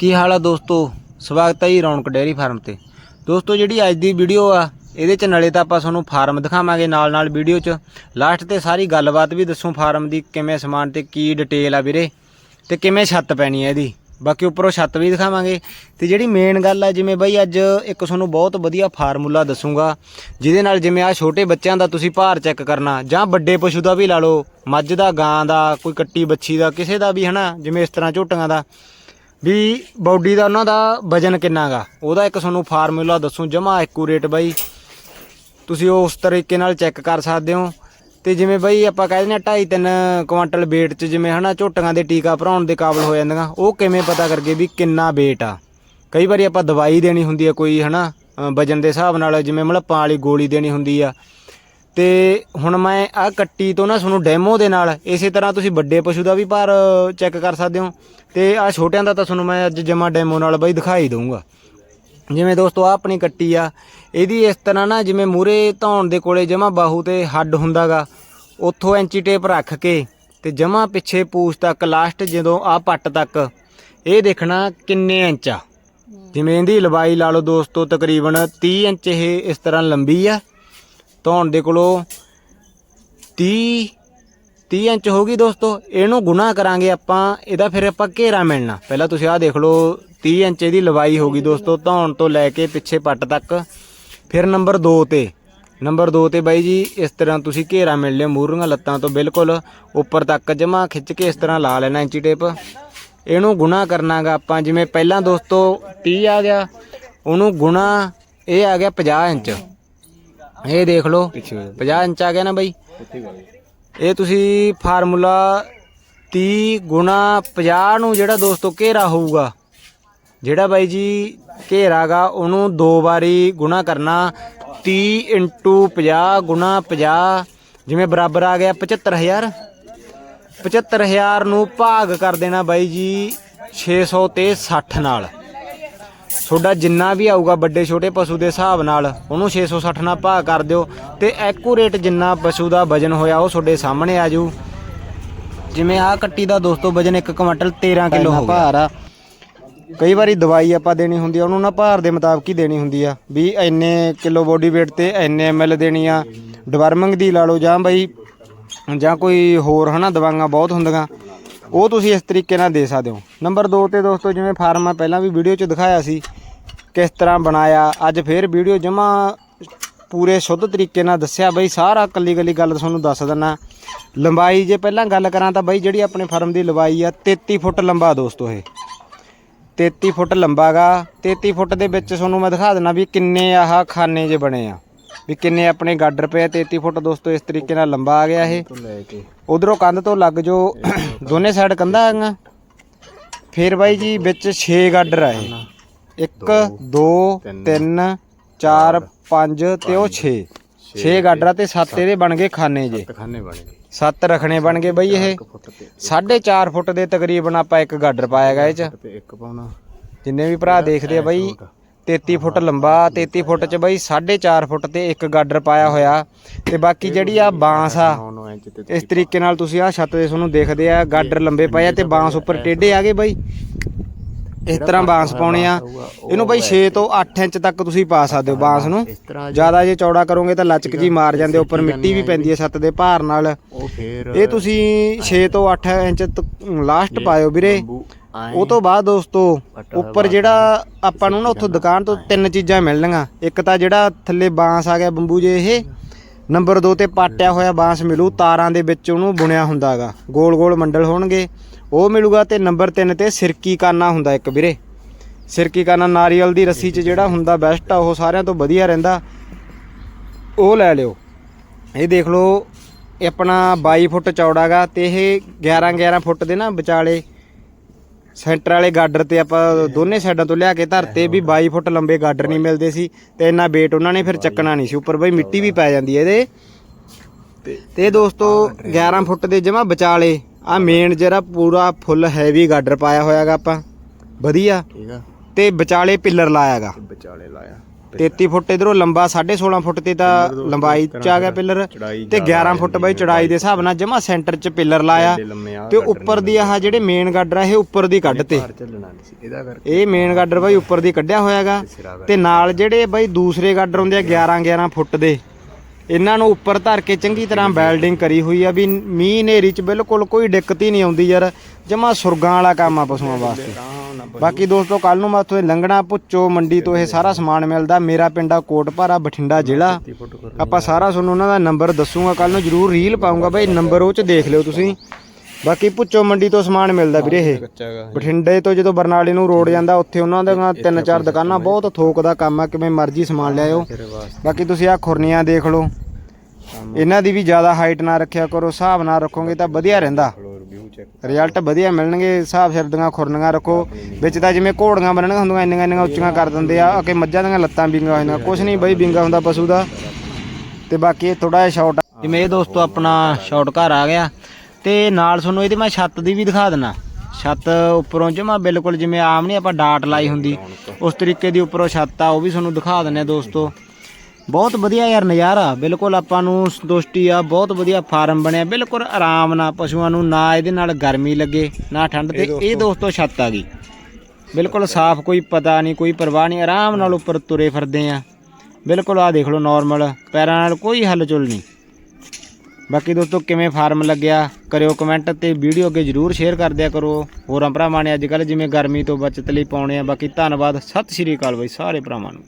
ਕੀ ਹਾਲ ਆ ਦੋਸਤੋ? ਸਵਾਗਤ ਹੈ ਜੀ ਰੌਣਕ ਡੇਅਰੀ ਫਾਰਮ ਤੇ। ਦੋਸਤੋ, ਜਿਹੜੀ ਅੱਜ ਦੀ ਵੀਡੀਓ ਆ, ਇਹਦੇ ਚ ਨਾਲੇ ਤਾਂ ਆਪਾਂ ਤੁਹਾਨੂੰ ਫਾਰਮ ਦਿਖਾਵਾਂਗੇ ਨਾਲ ਨਾਲ ਵੀਡੀਓ ਚ। ਲਾਸਟ ਤੇ ਸਾਰੀ ਗੱਲਬਾਤ ਵੀ ਦੱਸੂ ਫਾਰਮ ਦੀ, ਕਿਵੇਂ ਸਮਾਨ ਤੇ ਕੀ ਡਿਟੇਲ ਆ ਵੀਰੇ, ਤੇ ਕਿਵੇਂ ਛੱਤ ਪੈਣੀ ਹੈ ਇਹਦੀ। ਬਾਕੀ ਉੱਪਰੋਂ ਛੱਤ ਵੀ ਦਿਖਾਵਾਂਗੇ। ਤੇ ਜਿਹੜੀ ਮੇਨ ਗੱਲ ਆ, ਜਿਵੇਂ ਬਈ ਅੱਜ ਇੱਕ ਤੁਹਾਨੂੰ ਬਹੁਤ ਵਧੀਆ ਫਾਰਮੂਲਾ ਦੱਸੂਗਾ, ਜਿਹਦੇ ਨਾਲ ਜਿਵੇਂ ਆ ਛੋਟੇ ਬੱਚਿਆਂ ਦਾ ਤੁਸੀਂ ਭਾਰ ਚੈੱਕ ਕਰਨਾ, ਜਾਂ ਵੱਡੇ ਪਸ਼ੂ ਦਾ ਵੀ ਲਾ ਲਓ, ਮੱਝ ਦਾ, ਗਾਂ ਦਾ, ਕੋਈ ਕੱਟੀ ਬੱਛੀ ਦਾ, ਕਿਸੇ ਦਾ ਵੀ ਹਨਾ, ਜਿਵੇਂ ਇਸ ਤਰ੍ਹਾਂ ਝੋਟੀਆਂ ਦਾ। ਵੀ ਬਾਡੀ ਦਾ ਉਹਨਾਂ ਦਾ ਵਜਨ ਕਿੰਨਾਗਾ ਉਹਦਾ ਇੱਕ ਤੁਹਾਨੂੰ ਫਾਰਮੂਲਾ ਦੱਸੂ ਜਮਾ ਐਕੂਰੇਟ ਬਾਈ। ਤੁਸੀਂ ਉਸ ਤਰੀਕੇ ਨਾਲ ਚੈੱਕ ਕਰ ਸਕਦੇ ਹੋ। ਤੇ ਜਿਵੇਂ ਬਈ ਆਪਾਂ ਕਹਿ ਦਿੰਦੇ ਆ 2.5 3 ਕੁਆਂਟਲ weight ਚ ਜਿਵੇਂ ਹਨਾ ਝੋਟੀਆਂ ਦੇ ਟੀਕਾ ਭਰਾਉਣ ਦੇ ਕਾਬਲ ਹੋ ਜਾਂਦੀਆਂ ਉਹ ਕਿਵੇਂ ਪਤਾ ਕਰਕੇ ਵੀ ਕਿੰਨਾ weight ਆ? ਕਈ ਵਾਰੀ ਆਪਾਂ ਦਵਾਈ ਦੇਣੀ ਹੁੰਦੀ ਆ ਕੋਈ ਹਨਾ ਅ, ਵਜਨ ਦੇ ਹਿਸਾਬ ਨਾਲ ਜਿਵੇਂ ਮਲੱਪਾਂ ਵਾਲੀ ਗੋਲੀ ਦੇਣੀ ਹੁੰਦੀ ਆ। ਤੇ ਹੁਣ ਮੈਂ ਆ ਕੱਟੀ ਤੋਂ ਨਾ ਤੁਹਾਨੂੰ ਡੈਮੋ ਦੇ ਨਾਲ, ਇਸੇ ਤਰ੍ਹਾਂ ਤੁਸੀਂ ਵੱਡੇ ਪਸ਼ੂ ਦਾ ਵੀ ਭਾਰ ਚੈੱਕ ਕਰ ਸਕਦੇ ਹੋ। ਤੇ ਆ ਛੋਟਿਆਂ ਦਾ ਤਾਂ ਤੁਹਾਨੂੰ ਮੈਂ ਅੱਜ ਜਮਾ ਡੈਮੋ ਨਾਲ ਬਈ ਦਿਖਾਈ ਦਊਂਗਾ। ਜਿਵੇਂ ਦੋਸਤੋ ਆ ਆਪਣੀ ਕੱਟੀ ਆ। ਇਹਦੀ ਇਸ ਤਰ੍ਹਾਂ ਨਾ ਜਿਵੇਂ ਮੂਰੇ ਧੌਣ ਦੇ ਕੋਲੇ ਜਮਾ ਬਾਹੂ ਤੇ ਹੱਡ ਹੁੰਦਾਗਾ, ਉੱਥੋਂ ਐਂਚੀ ਟੇਪ ਰੱਖ ਕੇ ਤੇ ਜਮਾ ਪਿੱਛੇ ਪੂਛ ਤੱਕ ਲਾਸਟ ਜਦੋਂ ਆ ਪੱਟ ਤੱਕ, ਇਹ ਦੇਖਣਾ ਕਿੰਨੇ ਇੰਚ ਆ। ਜਿਵੇਂ ਇਹਦੀ ਲੰਬਾਈ ਲਾ ਲਓ ਦੋਸਤੋ, ਤਕਰੀਬਨ 30 ਇੰਚ ਇਹ ਇਸ ਤਰ੍ਹਾਂ ਲੰਬੀ ਆ। ਧੌਣ ਦੇ ਕੋਲੋਂ 30 30 ਇੰਚ ਹੋ ਗਈ ਦੋਸਤੋ। ਇਹਨੂੰ ਗੁਣਾ ਕਰਾਂਗੇ ਆਪਾਂ, ਇਹਦਾ ਫਿਰ ਆਪਾਂ ਘੇਰਾ ਮਿਲਣਾ। ਪਹਿਲਾਂ ਤੁਸੀਂ ਆਹ ਦੇਖ ਲਓ 30 ਇੰਚ ਇਹਦੀ ਲੰਬਾਈ ਹੋ ਗਈ ਦੋਸਤੋ, ਧੌਣ ਤੋਂ ਲੈ ਕੇ ਪਿੱਛੇ ਪੱਟ ਤੱਕ। ਫਿਰ ਨੰਬਰ 2 ਤੇ, ਨੰਬਰ 2 ਤੇ ਬਾਈ ਜੀ, ਇਸ ਤਰ੍ਹਾਂ ਤੁਸੀਂ ਘੇਰਾ ਮਿਲ ਲਿਓ ਮੂਹਰੀਆਂ ਲੱਤਾਂ ਤੋਂ ਬਿਲਕੁਲ। ਉੱਪਰ ਤੱਕ ਜਮਾ ਖਿੱਚ ਕੇ ਇਸ ਤਰ੍ਹਾਂ ਲਾ ਲੈਣਾ ਇੰਚੀ ਟੇਪ। ਇਹਨੂੰ ਗੁਣਾ ਕਰਨਾਗਾ ਆਪਾਂ, ਜਿਵੇਂ ਪਹਿਲਾਂ ਦੋਸਤੋ 30 ਆ ਗਿਆ, ਉਹਨੂੰ ਗੁਣਾ ਇਹ ਆ ਗਿਆ 50 ਇੰਚ। ਇਹ ਦੇਖ ਲਓ 50 ਇੰਚ ਆ ਗਿਆ ਨਾ ਬਾਈ। ਇਹ ਤੁਸੀਂ ਫਾਰਮੂਲਾ 30 ਗੁਣਾ 50 ਨੂੰ ਜਿਹੜਾ ਦੋਸਤੋ ਘੇਰਾ ਹੋਊਗਾ, ਜਿਹੜਾ ਬਾਈ ਜੀ ਘੇਰਾਗਾ, ਉਹਨੂੰ ਦੋ ਵਾਰੀ ਗੁਣਾ ਕਰਨਾ 30 ਇੰਟੂ 50 ਗੁਣਾ 50 ਜਿਵੇਂ ਬਰਾਬਰ ਆ ਗਿਆ 75000 75000 ਨੂੰ ਭਾਗ ਕਰ ਦੇਣਾ ਬਾਈ ਜੀ 600 ਤੇ 60 ਨਾਲ। ਤੁਹਾਡਾ ਜਿੰਨਾ ਵੀ ਆਊਗਾ ਵੱਡੇ ਛੋਟੇ ਪਸ਼ੂ ਦੇ ਹਿਸਾਬ ਨਾਲ ਉਹਨੂੰ 660 ਨਾਲ ਭਾਗ ਕਰ ਦਿਓ ਤੇ ਐਕੂਰੇਟ ਜਿੰਨਾ ਪਸ਼ੂ ਦਾ ਵਜਨ ਹੋਇਆ ਉਹ ਤੁਹਾਡੇ ਸਾਹਮਣੇ ਆ ਜਾਊ। ਜਿਵੇਂ ਆਹ ਕੱਟੀ ਦਾ ਦੋਸਤੋ ਵਜਨ 1 ਕੁਇੰਟਲ 13 ਕਿਲੋ ਹੋ ਗਿਆ। ਭਾਰ ਆ ਕਈ ਵਾਰੀ ਦਵਾਈ ਆਪਾਂ ਦੇਣੀ ਹੁੰਦੀ ਆ ਉਹਨੂੰ ਨਾ ਭਾਰ ਦੇ ਮੁਤਾਬਕ ਹੀ ਦੇਣੀ ਹੁੰਦੀ ਆ ਵੀ ਇੰਨੇ ਕਿਲੋ ਬੋਡੀ weight ਤੇ ਇੰਨੇ ਐਮਐਲ ਦੇਣੀ ਆ। ਡਵਰਮਿੰਗ ਦੀ ਲਾ ਲਓ ਜਾਂ ਬਈ ਜਾਂ ਕੋਈ ਹੋਰ ਹਨਾ ਦਵਾਈਆਂ ਬਹੁਤ ਹੁੰਦੀਆਂ ਉਹ ਤੁਸੀਂ ਇਸ ਤਰੀਕੇ ਨਾਲ ਦੇ ਸਕਦੇ ਹੋ। ਨੰਬਰ 2 ਤੇ ਦੋਸਤੋ ਜਿਵੇਂ ਫਾਰਮ ਪਹਿਲਾਂ ਵੀ ਵੀਡੀਓ 'ਚ ਦਿਖਾਇਆ ਸੀ ਕਿਸ ਤਰ੍ਹਾਂ ਬਣਾਇਆ? ਅੱਜ ਫੇਰ ਵੀਡੀਓ ਜਮਾ ਪੂਰੇ ਸ਼ੁੱਧ ਤਰੀਕੇ ਨਾਲ ਦੱਸਿਆ ਬਈ ਸਾਰਾ ਕੱਲੀ ਕੱਲੀ ਗੱਲ ਤੁਹਾਨੂੰ ਦੱਸ ਦਿੰਨਾ। ਲੰਬਾਈ ਜੇ ਪਹਿਲਾਂ ਗੱਲ ਕਰਾਂ ਤਾਂ ਬਈ ਜਿਹੜੀ ਆਪਣੇ ਫਾਰਮ ਦੀ ਲੰਬਾਈ ਆ 33 ਫੁੱਟ ਲੰਬਾ ਦੋਸਤੋ ਇਹ। 33 ਫੁੱਟ ਲੰਬਾਗਾ 33 ਫੁੱਟ ਦੇ ਵਿੱਚ ਤੁਹਾਨੂੰ ਮੈਂ ਦਿਖਾ ਦਿੰਨਾ ਵੀ ਕਿੰਨੇ ਆਹ ਖਾਨੇ ਜੇ ਬਣੇ ਆ। ਵੀ ਕਿੰਨੇ ਆਪਣੇ ਗਾਡਰ ਪਏ ਆ। 33 ਫੁੱਟ ਦੋਸਤੋ ਇਸ ਤਰੀਕੇ ਨਾਲ ਲੰਬਾ ਆ ਗਿਆ ਇਹ। ਉਧਰੋਂ ਕੰਧ ਤੋਂ ਲੱਗ ਜੋ ਦੋਨੇ ਸਾਈਡ ਕੰਧਾਂ ਆਈਆਂ ਫਿਰ ਬਾਈ ਜੀ ਵਿੱਚ 6 ਗਾਡਰ ਆ ਇਹ। 1 2 3 4 5 ਤੇ ਉਹ 6 6 ਗਾਡਰਾਂ ਤੇ 7 ਇਹਦੇ ਬਣ ਗਏ ਖਾਨੇ ਜੇ। ਖਾਨੇ ਬਣ ਗਏ। 7 ਰਖਣੇ ਬਣ ਗਏ ਬਈ ਇਹ। ਫੁੱਟ ਤੇ 4.5 ਫੁੱਟ ਦੇ ਤਕਰੀਬਨ ਆਪਾਂ ਇੱਕ ਗਾਡਰ ਪਾਇਆਗਾ ਇਹ ਚ। ਤੇ ਇੱਕ ਪਾਉਣਾ। ਜਿੰਨੇ ਵੀ ਭਰਾ ਦੇਖਦੇ ਆ ਬਈ 33 ਫੁੱਟ ਲੰਬਾ 33 ਫੁੱਟ ਚ ਬਈ 4.5 ਫੁੱਟ ਤੇ ਇੱਕ ਗਾਡਰ ਪਾਇਆ ਹੋਇਆ। ਤੇ ਬਾਕੀ ਜਿਹੜੀ ਆ ਬਾਂਸ ਆ 9 ਇੰਚ ਤੇ ਇਸ ਤਰੀਕੇ ਨਾਲ ਤੁਸੀਂ ਆਹ ਛੱਤ ਦੇ ਤੁਹਾਨੂੰ ਦੇਖਦੇ ਆ ਗਾਡਰ ਲੰਬੇ ਪਏ ਆ ਤੇ ਬਾਂਸ ਉੱਪਰ ਟੇਢੇ ਆ ਗਏ ਬਾਈ। ਇਸ ਤਰ੍ਹਾਂ ਬਾਂਸ ਪਾਉਣੇ ਆ। ਇਹਨੂੰ ਬਾਈ 6 ਤੋਂ 8 ਇੰਚ ਤੱਕ ਤੁਸੀਂ ਪਾ ਸਕਦੇ ਹੋ ਬਾਂਸ ਨੂੰ। ਜ਼ਿਆਦਾ ਜੇ ਚੌੜਾ ਕਰੋਗੇ ਤਾਂ ਲਚਕ ਜੀ ਮਾਰ ਜਾਂਦੇ ਉੱਪਰ ਮਿੱਟੀ ਵੀ ਪੈਂਦੀ ਹੈ ਛੱਤ ਦੇ ਭਾਰ ਨਾਲ। ਇਹ ਤੁਸੀਂ 6 ਤੋਂ 8 ਇੰਚ ਲਾਸਟ ਪਾਇਓ ਵੀਰੇ। ਉਹ ਤੋਂ ਬਾਅਦ ਦੋਸਤੋ ਉੱਪਰ ਜਿਹੜਾ ਆਪਾਂ ਨੂੰ ਨਾ ਉੱਥੋਂ ਦੁਕਾਨ ਤੋਂ ਤਿੰਨ ਚੀਜ਼ਾਂ ਮਿਲਣਗੀਆਂ। ਇੱਕ ਤਾਂ ਜਿਹੜਾ ਥੱਲੇ ਬਾਂਸ ਆ ਗਿਆ ਬੰਬੂ ਜੇ ਇਹ ਨੰਬਰ 2 ਤੇ ਪਾਟਿਆ ਹੋਇਆ ਬਾਂਸ ਮਿਲੂ ਤਾਰਾਂ ਦੇ ਵਿੱਚ ਉਹਨੂੰ ਬੁਣਿਆ ਹੁੰਦਾਗਾ। ਗੋਲ ਗੋਲ ਮੰਡਲ ਹੋਣਗੇ। ਉਹ ਮਿਲੂਗਾ ਤੇ ਨੰਬਰ 3 ਤੇ ਸਿਰਕੀ ਕਾਨਾ ਹੁੰਦਾ ਇੱਕ ਵੀਰੇ। ਸਿਰਕੀ ਕਾਨਾ ਨਾਰੀਅਲ ਦੀ ਰੱਸੀ 'ਚ ਜਿਹੜਾ ਹੁੰਦਾ ਬੈਸਟ ਆ, ਉਹ ਸਾਰਿਆਂ ਤੋਂ ਵਧੀਆ ਰਹਿੰਦਾ। ਉਹ ਲੈ ਲਿਓ। ਇਹ ਦੇਖ ਲਓ, ਇਹ ਆਪਣਾ 22 ਫੁੱਟ ਚੌੜਾਗਾ ਤੇ ਇਹ 11 11 ਫੁੱਟ ਦੇ ਨਾ ਵਿਚਾਲੇ। ਸੈਂਟਰ ਵਾਲੇ ਗਾਡਰ ਤੇ ਆਪਾਂ ਦੋਨੇ ਸਾਈਡਾਂ ਤੋਂ ਲਿਆ ਕੇ ਧਰਤੇ ਵੀ 22 ਫੁੱਟ ਲੰਬੇ ਗਾਡਰ ਨਹੀਂ ਮਿਲਦੇ ਸੀ ਤੇ ਇੰਨਾ weight ਉਹਨਾਂ ਨੇ ਫਿਰ ਚੱਕਣਾ ਨਹੀਂ ਸੀ। ਉੱਪਰ ਬਈ ਮਿੱਟੀ ਵੀ ਪੈ ਜਾਂਦੀ ਹੈ ਇਹਦੇ। ਤੇ ਦੋਸਤੋ 11 ਫੁੱਟ ਦੇ ਜਮਾ ਵਿਚਾਲੇ। ਆ ਮੇਨ ਜਿਹੜਾ ਪੂਰਾ ਫੁੱਲ ਹੈਵੀ ਗਾਡਰ ਪਾਇਆ ਹੋਇਆਗਾ ਆਪਾਂ। ਵਧੀਆ। ਠੀਕ ਆ। ਤੇ ਵਿਚਾਲੇ ਪਿੱਲਰ ਲਾਇਆਗਾ। ਵਿਚਾਲੇ ਲਾਇਆ। 33 ਫੁੱਟ ਇਧਰੋਂ ਲੰਬਾ 16.5 ਫੁੱਟ ਤੇ ਤਾਂ ਲੰਬਾਈ ਚ ਆ ਗਿਆ ਪਿੱਲਰ ਤੇ 11 ਫੁੱਟ ਬਾਈ ਚੜਾਈ ਦੇ ਹਿਸਾਬ ਨਾਲ ਜਮਾ ਸੈਂਟਰ ਚ ਪਿੱਲਰ ਲਾਇਆ ਤੇ ਉੱਪਰ ਦੀ ਆਹ ਜਿਹੜੇ ਮੇਨ ਗਾਡਰ ਆ ਇਹ ਉੱਪਰ ਦੀ ਕੱਢ ਤੇ। ਇਹ ਮੇਨ ਗਾਡਰ ਬਾਈ ਉੱਪਰ ਦੀ ਕੱਢਿਆ ਹੋਇਆਗਾ। ਤੇ ਨਾਲ ਜਿਹੜੇ ਬਾਈ ਦੂਸਰੇ ਗਾਡਰ ਹੁੰਦੇ ਆ 11 11 ਫੁੱਟ ਦੇ। ਇਹਨਾਂ ਨੂੰ ਉੱਪਰ ਧਰ ਕੇ ਚੰਗੀ ਤਰ੍ਹਾਂ ਵੈਲਡਿੰਗ ਕਰੀ ਹੋਈ ਆ ਵੀ ਮੀਂਹ ਨੇਰੀ ਚ ਬਿਲਕੁਲ ਕੋਈ ਦਿੱਕਤ ਹੀ ਨਹੀਂ ਆਉਂਦੀ ਯਾਰ। ਜਮਾ ਸੁਰਗਾਂ ਵਾਲਾ ਕੰਮ ਆ ਪਸ਼ੂਆਂ ਵਾਸਤੇ। ਬਾਕੀ ਦੋਸਤੋ ਕੱਲ ਨੂੰ ਮੈਂ ਉੱਥੇ ਲੰਘਣਾ ਪੁੱਚੋ ਮੰਡੀ ਤੋਂ ਇਹ ਸਾਰਾ ਸਮਾਨ ਮਿਲਦਾ। ਮੇਰਾ ਪਿੰਡ ਕੋਟਪਾਰਾ ਬਠਿੰਡਾ ਜ਼ਿਲ੍ਹਾ। ਆਪਾਂ ਸਾਰਾ ਤੁਹਾਨੂੰ ਉਹਨਾਂ ਦਾ ਨੰਬਰ ਦੱਸੂਗਾ। ਕੱਲ ਨੂੰ ਜਰੂਰ ਰੀਲ ਪਾਉਂਗਾ ਬਾਈ ਨੰਬਰ ਉਹ ਚ ਦੇਖ ਲਿਓ ਤੁਸੀਂ। ਬਾਕੀ ਪੁੱਚੋ ਮੰਡੀ ਤੋਂ ਸਮਾਨ ਮਿਲਦਾ ਵੀਰੇ ਇਹ। ਕੱਚਾ ਹੈਗਾ ਬਠਿੰਡੇ ਤੋਂ ਜਦੋਂ ਬਰਨਾਲੇ ਨੂੰ ਰੋਡ ਜਾਂਦਾ ਉੱਥੇ ਉਹਨਾਂ ਦੀਆਂ ਤਿੰਨ ਚਾਰ ਦੁਕਾਨਾਂ ਬਹੁਤ ਥੋਕ ਦਾ ਕੰਮ ਆ ਕਿਵੇਂ ਮਰਜ਼ੀ ਸਮਾਨ ਲਿਆਇਓ ਬਾਕੀ ਤੁਸੀਂ ਆ ਖੁਰਨੀਆਂ ਦੇਖ ਲਓ। ਇਹਨਾਂ ਦੀ ਵੀ ਜ਼ਿਆਦਾ ਹਾਈਟ ਨਾ ਰੱਖਿਆ ਕਰੋ ਹਿਸਾਬ ਨਾਲ ਰੱਖੋਗੇ ਤਾਂ ਵਧੀਆ ਰਹਿੰਦਾ। ਰਿਜ਼ਲਟ ਵਧੀਆ ਮਿਲਣਗੇ ਹਿਸਾਬ ਸਿਰ ਦੀਆਂ ਖੁਰਨੀਆਂ ਰੱਖੋ। ਵਿੱਚ ਤਾਂ ਜਿਵੇਂ ਘੋੜੀਆਂ ਬੰਨਣੀਆਂ ਹੁੰਦੀਆਂ ਇੰਨੀਆਂ ਇੰਨੀਆਂ ਉੱਚੀਆਂ ਕਰ ਦਿੰਦੇ ਆ। ਕਿ ਮੱਝਾਂ ਦੀਆਂ ਲੱਤਾਂ ਵਿੰਗਾ ਹੋ ਜਾਂਦੀਆਂ। ਕੁਛ ਨਹੀਂ ਬਈ ਵਿੰਗਾ ਹੁੰਦਾ ਪਸ਼ੂ ਦਾ। ਤੇ ਬਾਕੀ ਇਹ ਥੋੜਾ ਜਿਹਾ ਸ਼ਾਰਟ ਜਿਵੇਂ ਇਹ ਦੋਸਤੋ ਆਪਣਾ ਸ਼ਾਰਟ ਘਰ ਆ ਗਿਆ। ਤੇ ਨਾਲ ਤੁਹਾਨੂੰ ਇਹਦੀ ਮੈਂ ਛੱਤ ਦੀ ਵੀ ਦਿਖਾ ਦਿੰਨਾ। ਛੱਤ ਉੱਪਰੋਂ ਜਮਾ ਬਿਲਕੁਲ ਜਿਵੇਂ ਆਮ ਨਹੀਂ ਆਪਾਂ ਡਾਟ ਲਾਈ ਹੁੰਦੀ ਉਸ ਤਰੀਕੇ ਦੀ ਉੱਪਰੋਂ ਛੱਤ ਆ ਉਹ ਵੀ ਤੁਹਾਨੂੰ ਦਿਖਾ ਦਿੰਨੇ ਆ ਦੋਸਤੋ। ਬਹੁਤ ਵਧੀਆ ਯਾਰ ਨਜ਼ਾਰਾ ਬਿਲਕੁਲ ਆਪਾਂ ਨੂੰ ਸੰਤੁਸ਼ਟੀ ਆ ਬਹੁਤ ਵਧੀਆ ਫਾਰਮ ਬਣਿਆ ਬਿਲਕੁਲ ਆਰਾਮ ਨਾਲ ਪਸ਼ੂਆਂ ਨੂੰ ਨਾ ਇਹਦੇ ਨਾਲ ਗਰਮੀ ਲੱਗੇ ਨਾ ਠੰਡ ਤੇ ਇਹ ਦੋਸਤੋ ਛੱਤ ਆ ਗਈ। ਬਿਲਕੁਲ ਸਾਫ਼ ਕੋਈ ਪਤਾ ਨਹੀਂ ਕੋਈ ਪਰਵਾਹ ਨਹੀਂ ਆਰਾਮ ਨਾਲ ਉੱਪਰ ਤੁਰੇ ਫਿਰਦੇ ਆ। ਬਿਲਕੁਲ ਆ ਦੇਖ ਲਓ ਨਾਰਮਲ ਪੈਰਾਂ ਨਾਲ ਕੋਈ ਹਲਚੁਲ ਨਹੀਂ ਬਾਕੀ ਦੋਸਤੋ, ਕਿਵੇਂ ਫਾਰਮ ਲੱਗਿਆ, ਕਰਿਓ ਕਮੈਂਟ ਤੇ ਵੀਡੀਓ ਅੱਗੇ ਜਰੂਰ ਸ਼ੇਅਰ ਕਰ ਦਿਆ ਕਰੋ। ਹੋਰਾਂ ਭਰਾਵਾਂ ਨੇ ਅੱਜ ਕੱਲ ਜਿਵੇਂ ਗਰਮੀ ਤੋਂ ਬਚਤ ਲਈ ਪਾਉਣੇ ਆ। ਬਾਕੀ ਧੰਨਵਾਦ, ਸਤਿ ਸ਼੍ਰੀ ਅਕਾਲ ਬਾਈ, ਸਾਰੇ ਭਰਾਵਾਂ ਨੂੰ।